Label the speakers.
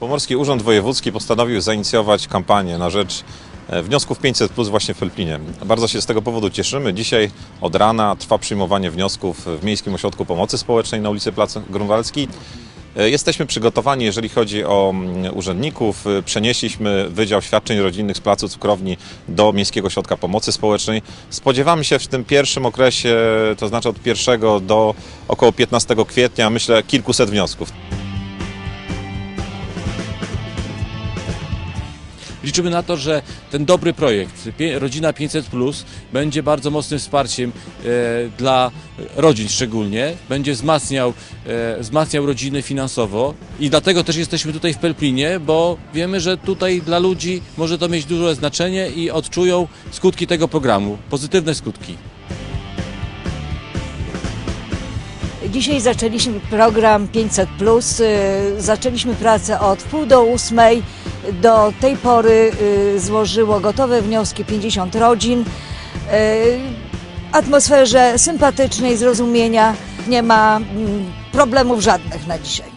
Speaker 1: Pomorski Urząd Wojewódzki postanowił zainicjować kampanię na rzecz e, wniosków 500 plus właśnie w Pelplinie. Bardzo się z tego powodu cieszymy. Dzisiaj od rana trwa przyjmowanie wniosków w Miejskim Ośrodku Pomocy Społecznej na ulicy Plac Grunwaldzki. E, Jesteśmy przygotowani, jeżeli chodzi o mm, urzędników. E, Przenieśliśmy Wydział Świadczeń Rodzinnych z Placu Cukrowni do Miejskiego Ośrodka Pomocy Społecznej. Spodziewamy się w tym pierwszym okresie, to znaczy od 1 do około 15 kwietnia, myślę kilkuset wniosków.
Speaker 2: Liczymy na to, że ten dobry projekt Rodzina 500 Plus będzie bardzo mocnym wsparciem e, dla rodzin szczególnie, będzie wzmacniał, e, wzmacniał rodziny finansowo i dlatego też jesteśmy tutaj w Pelplinie, bo wiemy, że tutaj dla ludzi może to mieć duże znaczenie i odczują skutki tego programu, pozytywne skutki.
Speaker 3: Dzisiaj zaczęliśmy program 500. Zaczęliśmy pracę od wpół do ósmej. Do tej pory y, złożyło gotowe wnioski 50 rodzin. Y, Atmosferze sympatycznej, zrozumienia. Nie ma mm, problemów żadnych na dzisiaj.